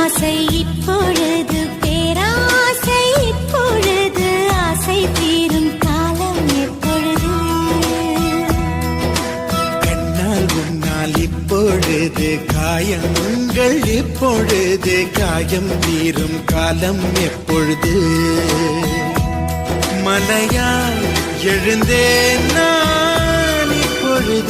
ஆசை இப்பொழுது பேராசை இப்பொழுது ஆசை தீரும் காலம் எப்பொழுது? கண்ணால் உன்னால் இப்பொழுது காயம் உங்கள் இப்பொழுது காயம் தீரும் காலம் எப்பொழுது? மலையால் எழுந்தேன் நான் இப்பொழுது.